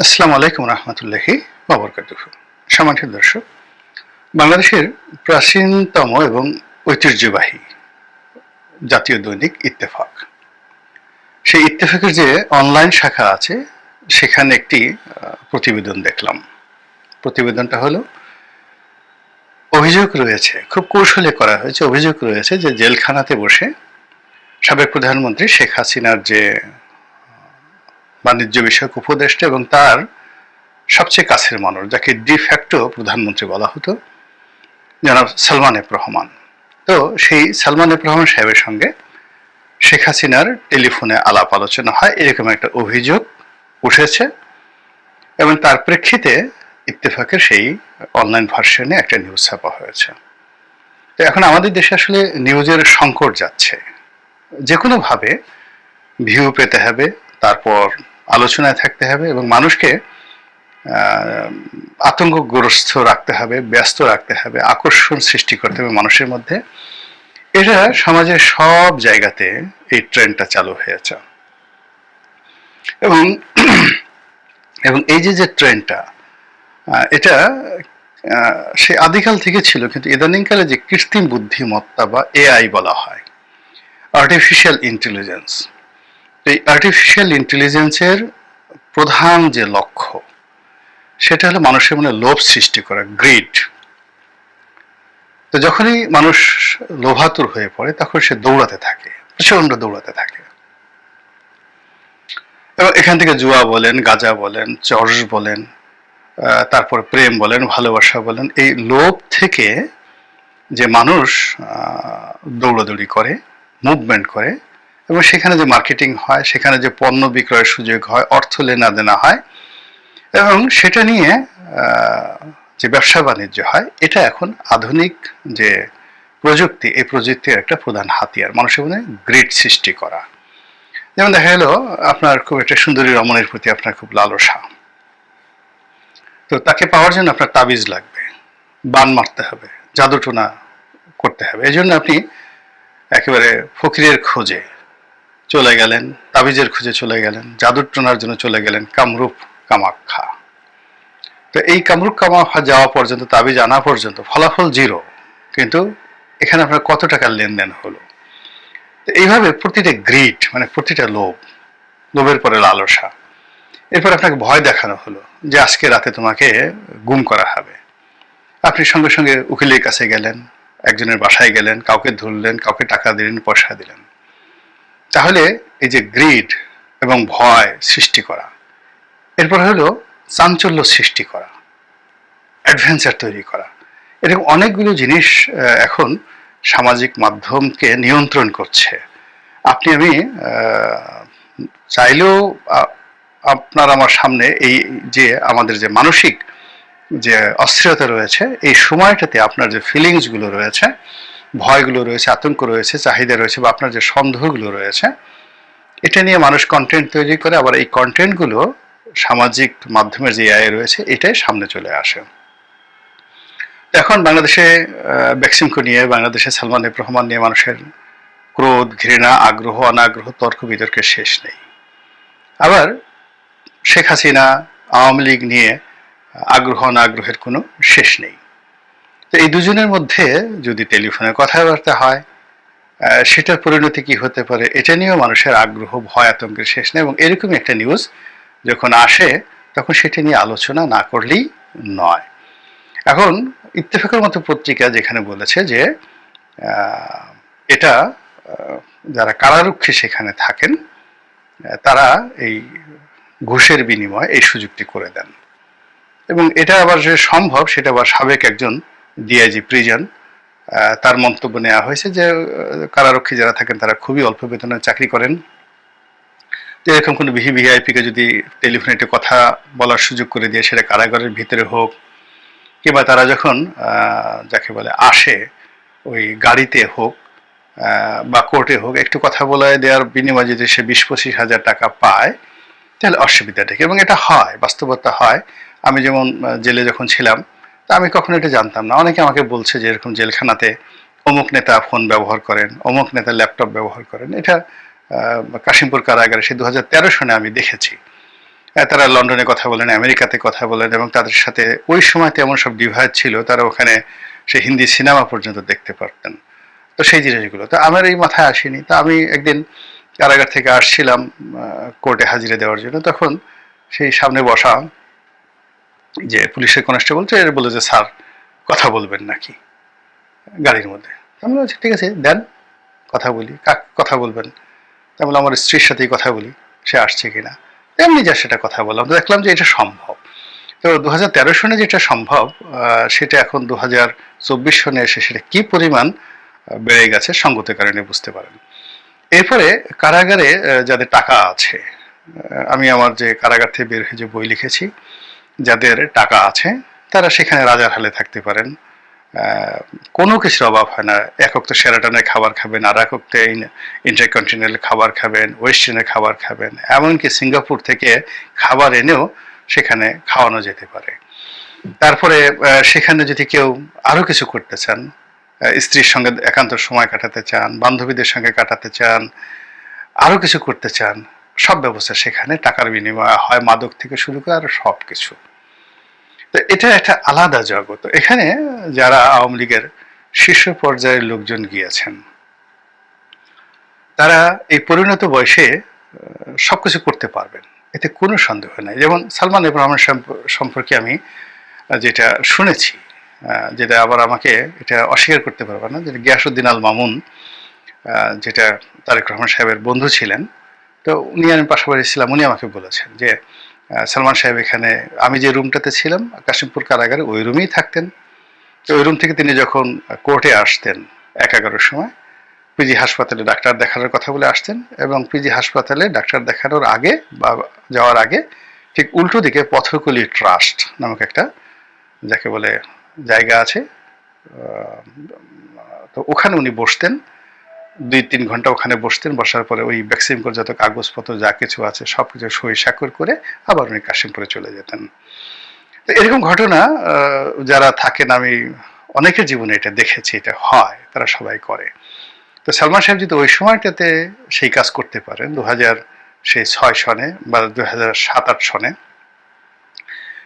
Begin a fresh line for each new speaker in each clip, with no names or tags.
আসসালামু আলাইকুম রহমতুল্লাহি বাবরকাতুহ সম্মানিত দর্শক, বাংলাদেশের প্রাচীনতম এবং ঐতিহ্যবাহী জাতীয় দৈনিক ইত্তেফাক। সেই ইত্তেফাকের যে অনলাইন শাখা আছে, সেখানে একটি প্রতিবেদন দেখলাম। প্রতিবেদনটা হলো, অভিযোগ রয়েছে, খুব কৌশলে করা হয়েছে, অভিযোগ রয়েছে যে জেলখানাতে বসে সাবেক প্রধানমন্ত্রী শেখ হাসিনার যে বাণিজ্য বিষয়ক উপদেষ্টা এবং তার সবচেয়ে কাছের মানুষ, যাকে ডিফ্যাক্টো প্রধানমন্ত্রী বলা হতো, জনাব সালমান এফ রহমান। তো সেই সালমান এফ রহমান সাহেবের সঙ্গে শেখ হাসিনার টেলিফোনে আলাপ আলোচনা হয়, এরকম একটা অভিযোগ উঠেছে এবং তার প্রেক্ষিতে ইত্তেফাকের সেই অনলাইন ভার্সনে একটা নিউজ ছাপা হয়েছে। তো এখন আমাদের দেশে আসলে নিউজের সংকট যাচ্ছে। যে কোনোভাবে ভিউ পেতে হবে, তারপর আলোচনায় থাকতে হবে এবং মানুষকে আতঙ্কগ্রস্ত রাখতে হবে, ব্যস্ত রাখতে হবে, আকর্ষণ সৃষ্টি করতে হবে মানুষের মধ্যে। এটা সমাজের সব জায়গাতে এই ট্রেন্ডটা চালু হয়েছে। এবং এবং এই যে যে ট্রেন্ডটা এটা সে আদিকাল থেকে ছিল, কিন্তু ইদানিংকালে যে কৃত্রিম বুদ্ধিমত্তা বা এআই বলা হয় আর্টিফিশিয়াল ইন্টেলিজেন্স এই আর্টিফিশিয়াল ইন্টেলিজেন্সের প্রধান যে লক্ষ্য, সেটা হলো মানুষের মনে লোভ সৃষ্টি করা গ্রিড তো যখনই মানুষ লোভাতুর হয়ে পড়ে, তখন সে দৌড়াতে থাকে প্রচণ্ড দৌড়াতে থাকে। এবং এখান থেকে জুয়া বলেন, গাজা বলেন, চর্স বলেন তারপর প্রেম বলেন, ভালোবাসা বলেন, এই লোভ থেকে যে মানুষ দৌড়াদৌড়ি করে মুভমেন্ট করে এবং সেখানে যে মার্কেটিং হয়, সেখানে যে পণ্য বিক্রয়ের সুযোগ হয়, অর্থ লেনা দেনা হয়, এবং সেটা নিয়ে যে ব্যবসা বাণিজ্য হয়, এটা এখন আধুনিক যে প্রযুক্তি, এই প্রযুক্তির একটা প্রধান হাতিয়ার। মানুষের মনে গ্রিড সৃষ্টি করা। যেমন দেখা গেল, আপনার খুব একটা সুন্দরী রমণের প্রতি আপনার খুব লালসা। তো তাকে পাওয়ার জন্য আপনার তাবিজ লাগবে, বান মারতে হবে, জাদুটোনা করতে হবে। এই জন্য আপনি একেবারে ফকিরের খোঁজে চলে গেলেন, তাবিজের খুঁজে চলে গেলেন, জাদুর টোনার জন্য চলে গেলেন কামরূপ কামাখ্যা। তো এই কামরূপ কামাখ্যা যাওয়া পর্যন্ত, তাবিজ আনা পর্যন্ত ফলাফল জিরো। কিন্তু এখানে আপনার কত টাকার লেনদেন হলো? তো এইভাবে প্রতিটা গ্রিড মানে প্রতিটা লোভ, লোভের পরে লালসা, এরপর আপনাকে ভয় দেখানো হলো যে আজকে রাতে তোমাকে গুম করা হবে। আপনি সঙ্গে সঙ্গে উকিলের কাছে গেলেন, একজনের বাসায় গেলেন, কাউকে ধরলেন, কাউকে টাকা দিলেন, পয়সা দিলেন। তাহলে এই যে গ্রিড এবং ভয় সৃষ্টি করা, এরপর হলো চাঞ্চল্য সৃষ্টি করা অ্যাডভেঞ্চার তৈরি করা। এরকম অনেকগুলো জিনিস এখন সামাজিক মাধ্যমকে নিয়ন্ত্রণ করছে। আপনি আমি চাইলেও আপনার আমার সামনে এই যে আমাদের যে মানসিক যে অস্থিরতা রয়েছে, এই সময়টাতে আপনার যে ফিলিংসগুলো রয়েছে ভয়গুলো রয়েছে, আতঙ্ক রয়েছে, চাহিদা রয়েছে বা আপনার যে সন্দেহগুলো রয়েছে, এটা নিয়ে মানুষ কন্টেন্ট তৈরি করে, আবার এই কন্টেন্টগুলো সামাজিক মাধ্যমের যে আয় রয়েছে, এটাই সামনে চলে আসে। এখন বাংলাদেশে ভ্যাকসিনকো নিয়ে, বাংলাদেশে সালমান এফ রহমান নিয়ে মানুষের ক্রোধ, ঘৃণা, আগ্রহ, অনাগ্রহ তর্ক বিতর্কের শেষ নেই। আবার শেখ হাসিনা, আওয়ামী লীগ নিয়ে আগ্রহ, অনাগ্রহের কোনো শেষ নেই। এই দুজনের মধ্যে যদি টেলিফোনে কথাবার্তা হয় সেটার পরিণতি কি হতে পারে এটা নিয়েও মানুষের আগ্রহ, ভয়, আতঙ্কের শেষ নেই এবং এরকমই একটা নিউজ যখন আসে, তখন সেটা নিয়ে আলোচনা না করলেই নয়। এখন ইত্তেফাকের মতো পত্রিকা যেখানে বলেছে যে এটা যারা কারারক্ষী সেখানে থাকেন তারা এই ঘুষের বিনিময়ে এই সুযোগটি করে দেন। এবং এটা আবার যে সম্ভব, সেটা আবার সাবেক একজন ডিআইজি প্রিজন তার মন্তব্য নেওয়া হয়েছে যে কারারক্ষী যারা থাকেন তারা খুবই অল্প বেতনে চাকরি করেন। এরকম কোনো ভিহি ভিআইপিকে যদি টেলিফোনে একটা কথা বলার সুযোগ করে দিয়ে, সেটা কারাগারের ভিতরে হোক, কিংবা তারা যখন যাকে বলে আসে, ওই গাড়িতে হোক বা কোর্টে হোক, একটু কথা বলে দেওয়ার বিনিময়ে যদি সে বিশ পঁচিশ হাজার টাকা পায়, তাহলে অসুবিধাটা কি? এবং এটা হয়, বাস্তবতা হয়। আমি যেমন জেলে যখন ছিলাম তা আমি কখনো এটা জানতাম না। অনেকে আমাকে বলছে যে এরকম জেলখানাতে অমুক নেতা ফোন ব্যবহার করেন, অমুক নেতা ল্যাপটপ ব্যবহার করেন। এটা কাশিমপুর কারাগারে সে দু তেরো সনে আমি দেখেছি। তারা লন্ডনে কথা বলেন, আমেরিকাতে কথা বলেন এবং তাদের সাথে ওই সময়তে এমন সব ডিভাইড ছিল, তারা ওখানে সে হিন্দি সিনেমা পর্যন্ত দেখতে পারতেন। তো সেই জিনিসগুলো। তো আমার এই মাথায় আসেনি। তা আমি একদিন কারাগার থেকে আসছিলাম কোর্টে হাজিরা দেওয়ার জন্য। তখন সেই সামনে বসা যে পুলিশের কনস্টেবল, তো এর বলে যে, স্যার, কথা বলবেন নাকি গাড়ির মধ্যে? আমি বলছি ঠিক আছে, দেন, কথা বলি, কাক, কথা বলবেন? তা বলে আমার স্ত্রীর সাথেই কথা বলি, সে আসছে কিনা এমনি যা সেটা কথা বললাম দেখলাম যে এটা সম্ভব। তো দু হাজার তেরো সনে যেটা সম্ভব সেটা এখন দু হাজার চব্বিশ সনে এসে সেটা কি পরিমাণ বেড়ে গেছে সঙ্গতের কারণে বুঝতে পারেন। এরপরে কারাগারে যাদের টাকা আছে আমি আমার যে কারাগার থেকে বের হয়ে যে বই লিখেছি যাদের টাকা আছে, তারা সেখানে রাজার হালে থাকতে পারেন। কোনো কিছুর অভাব হয় না। একক তো সেরাটনের খাবার খাবেন, আর একক তো ইন্টারকন্টিনেন্টাল খাবার খাবেন ওয়েস্টার্নের খাবার খাবেন। এমনকি সিঙ্গাপুর থেকে খাবার এনেও সেখানে খাওয়ানো যেতে পারে। তারপরে সেখানে যদি কেউ আরও কিছু করতে চান স্ত্রীর সঙ্গে একান্ত সময় কাটাতে চান, বান্ধবীদের সঙ্গে কাটাতে চান আরও কিছু করতে চান সব ব্যবস্থা সেখানে, টাকার বিনিময়ে হয়, মাদক থেকে শুরু করে আরও সব কিছু তো এটা একটা আলাদা জগৎ। এখানে যারা আওয়ামী লীগের শীর্ষ পর্যায়ের লোকজন গিয়েছেন, তারা এই পরিণত বয়সে সবকিছু করতে পারবেন। এতে কোনো সন্দেহ নাই। যেমন সালমান ইব্রাহিমের সম্প- সম্পর্কে আমি যেটা শুনেছি যেটা আবার আমাকে এটা অস্বীকার করতে পারবে না, যেটা গিয়াসুদ্দিন আল মামুন যেটা তারেক রহমান সাহেবের বন্ধু ছিলেন তো উনি আমি পাশাপাশি ছিলাম, উনি আমাকে বলেছেন যে সালমান সাহেব এখানে, আমি যে রুমটাতে ছিলাম, কাশিমপুর কারাগারে, ওই রুমেই থাকতেন। তো ওই রুম থেকে তিনি যখন কোর্টে আসতেন এক এগারোর সময় পিজি হাসপাতালে ডাক্তার দেখানোর কথা বলে আসতেন এবং পিজি হাসপাতালে ডাক্তার দেখানোর আগে বা যাওয়ার আগে ঠিক উল্টো দিকে পথকলি ট্রাস্ট নামক একটা যাকে বলে জায়গা আছে তো ওখানে উনি বসতেন। দুই তিন ঘণ্টা ওখানে বসতেন, বসার পরে ওই ভ্যাকসিনকর যত কাগজপত্র যা কিছু আছে সব কিছু সই স্বাক্ষর করে আবার উনি কাশিমপুরে চলে যেতেন। এরকম ঘটনা যারা থাকেন, আমি অনেকের জীবনে এটা দেখেছি, এটা হয়, তারা সবাই করে। তো সালমান সাহেব যদি ওই সময়টাতে সেই কাজ করতে পারেন দু হাজার সেই ছয় সনে বা দু হাজার সাত, আট সনে,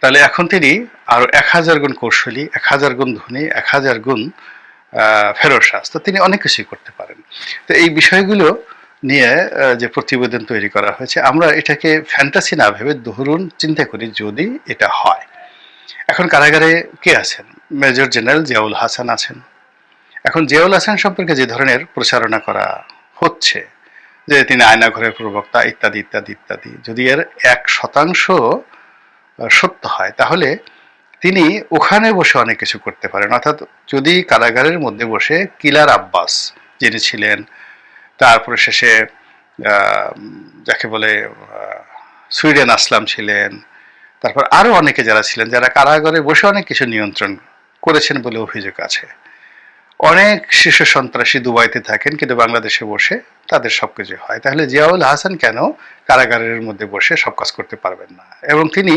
তাহলে এখন তিনি আরও এক হাজার গুণ কৌশলী, এক হাজার গুণ ধনী, এক হাজার গুণ ফেরোসাস তো তিনি অনেক কিছুই করতে পারেন। তো এই বিষয়গুলো নিয়ে যে প্রতিবেদন তৈরি করা হয়েছে, আমরা এটাকে ফ্যান্টাসি না ভেবে ধরুন চিন্তা করি যদি এটা হয়। এখন কারাগারে কে আছেন? মেজর জেনারেল জিয়াউল হাসান আছেন। এখন জিয়াউল হাসান সম্পর্কে যে ধরনের প্রচারণা করা হচ্ছে, যে তিনি আয়নাঘরের প্রবক্তা, ইত্যাদি ইত্যাদি ইত্যাদি, যদি এর এক শতাংশ সত্য হয়, তাহলে তিনি ওখানে বসে অনেক কিছু করতে পারেন। অর্থাৎ যদি কারাগারের মধ্যে বসে কিলার আব্বাস, যিনি ছিলেন, তারপরে শেষে যাকে বলে সুইডেন আসলাম ছিলেন, তারপর আরও অনেকে যারা ছিলেন, যারা কারাগারে বসে অনেক কিছু নিয়ন্ত্রণ করেছেন বলে অভিযোগ আছে। অনেক শিশু সন্ত্রাসী দুবাইতে থাকেন, কিন্তু বাংলাদেশে বসে তাদের সব কিছু হয়। তাহলে জিয়াউল হাসান কেন কারাগারের মধ্যে বসে সব কাজ করতে পারবেন না? এবং তিনি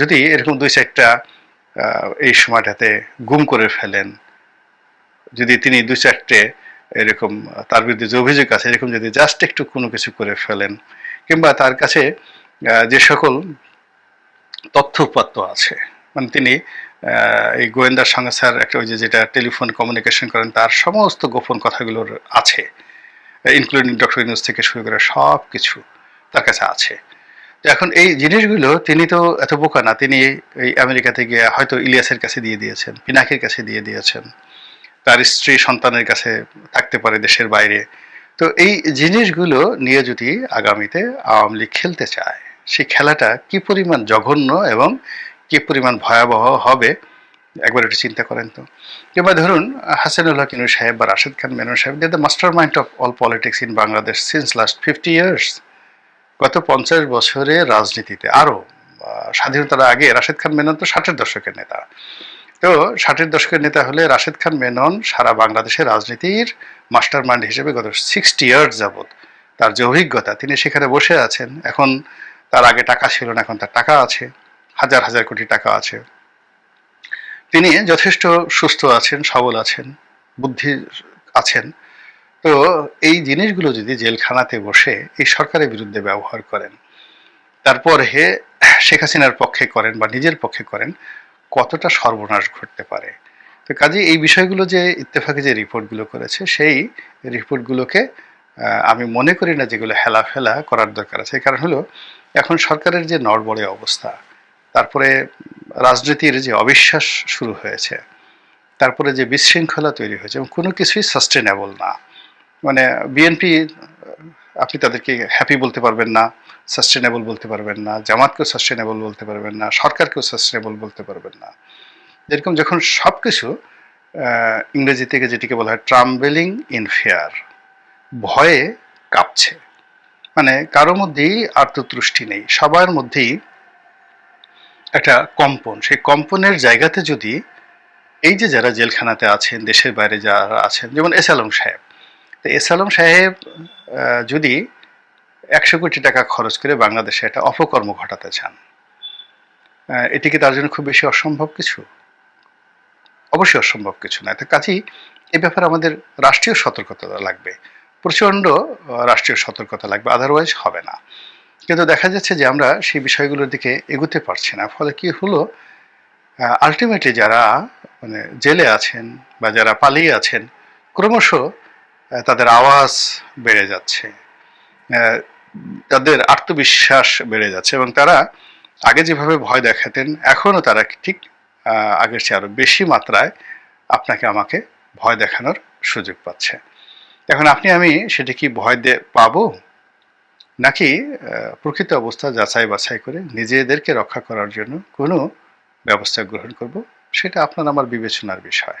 যদি এরকম দুই চারটা এই সময়টাতে গুম করে ফেলেন, যদি তিনি দুই চারটে এরকম, তার বিরুদ্ধে যে অভিযোগ আছে, এরকম যদি জাস্ট একটু কোনো কিছু করে ফেলেন, কিংবা তার কাছে যে সকল তথ্য উপাত্ত আছে মানে তিনি এই গোয়েন্দা সংস্থার একটা ওই যে যেটা টেলিফোন কমিউনিকেশন করেন, তার সমস্ত গোপন কথাগুলোর আছে ইনক্লুডিং ডক্টর ইউনুস থেকে শুরু করে সব কিছু তার কাছে আছে। এখন এই জিনিসগুলো তিনি তো এত বোকা না, তিনি এই আমেরিকাতে গিয়ে হয়তো ইলিয়াসের কাছে দিয়ে দিয়েছেন, পিনাকের কাছে দিয়ে দিয়েছেন, তার স্ত্রী সন্তানের কাছে থাকতে পারে দেশের বাইরে। তো এই জিনিসগুলো নিয়ে যদি আগামীতে আওয়ামী লীগ খেলতে চায়, সেই খেলাটা কি পরিমাণ জঘন্য এবং কি পরিমাণ ভয়াবহ হবে? একবার একটু চিন্তা করেন তো। কিংবা ধরুন হাসানুল্লাহ কিনু সাহেব বা রাশেদ খান মেনন সাহেব they the master mind of all politics in Bangladesh since last fifty years গত পঞ্চাশ বছরে রাজনীতিতে আরও স্বাধীনতার আগে রাশেদ খান মেনন তো ষাটের দশকের নেতা। তো ষাটের দশকের নেতা হলে রাশেদ খান মেনন সারা বাংলাদেশের রাজনীতির মাস্টার মাইন্ড হিসেবে গত সিক্সটি ইয়ার্স যাবৎ তার যে অভিজ্ঞতা, তিনি সেখানে বসে আছেন। এখন তার আগে টাকা ছিল না, এখন তার টাকা আছে, হাজার হাজার কোটি টাকা আছে। তিনি যথেষ্ট সুস্থ আছেন, সবল আছেন, বুদ্ধি আছেন। তো এই জিনিসগুলো যদি জেলখানাতে বসে এই সরকারের বিরুদ্ধে ব্যবহার করেন, তারপর হে শেখ হাসিনার পক্ষে করেন বা নিজের পক্ষে করেন, কতটা সর্বনাশ ঘটতে পারে? তো কাজে এই বিষয়গুলো যে ইত্তেফাকে যে রিপোর্টগুলো করেছে, সেই রিপোর্টগুলোকে আমি মনে করি না যেগুলো হেলাফেলা করার দরকার আছে। কারণ হলো, এখন সরকারের যে নড়বড়ে অবস্থা, তারপরে রাজনীতির যে অবিশ্বাস শুরু হয়েছে, তারপরে যে বিশৃঙ্খলা তৈরি হয়েছে, এবং কোনো কিছুই সাস্টেনেবল না। মানে বিএনপি আপনি তাদেরকে হ্যাপি বলতে পারবেন না সাস্টেনেবল বলতে পারবেন না, জামাতকেও সাস্টেনেবল বলতে পারবেন না, সরকারকেও সাস্টেনেবল বলতে পারবেন না। যেরকম যখন সব কিছু ইংরেজি থেকে যেটিকে বলা হয় ট্রাম্বেলিং ইন ফেয়ার ভয়ে কাঁপছে। মানে কারও মধ্যেই আত্মতুষ্টি নেই, সবার মধ্যেই একটা কম্পন। সেই কম্পনের জায়গাতে যদি এই যে যারা জেলখানাতে আছেন, দেশের বাইরে যারা আছেন, যেমন এস আলম সাহেব তো এস আলম সাহেব যদি একশো কোটি টাকা খরচ করে বাংলাদেশে একটা অপকর্ম ঘটাতে চান এটি কি তার জন্য খুব বেশি অসম্ভব কিছু? অবশ্যই অসম্ভব কিছু না তো কাজেই এ ব্যাপারে আমাদের রাষ্ট্রীয় সতর্কতা লাগবে। প্রচণ্ড রাষ্ট্রীয় সতর্কতা লাগবে আদারওয়াইজ হবে না। কিন্তু দেখা যাচ্ছে যে আমরা সেই বিষয়গুলোর দিকে এগুতে পারছি না। ফলে কি হলো আলটিমেটলি যারা মানে জেলে আছেন বা যারা পালিয়ে আছেন, ক্রমশ তাদের আওয়াজ বেড়ে যাচ্ছে। তাদের আত্মবিশ্বাস বেড়ে যাচ্ছে এবং তারা আগে যেভাবে ভয় দেখাতেন, এখনও তারা ঠিক আগের চেয়ে আরও বেশি মাত্রায় আপনাকে আমাকে ভয় দেখানোর সুযোগ পাচ্ছে। এখন আপনি, আমি সেটা কি ভয় দে, পাবো? নাকি প্রকৃত অবস্থা যাচাই বাছাই করে নিজেদেরকে রক্ষা করার জন্য কোনো ব্যবস্থা গ্রহণ করব? সেটা আপনার আমার বিবেচনার বিষয়।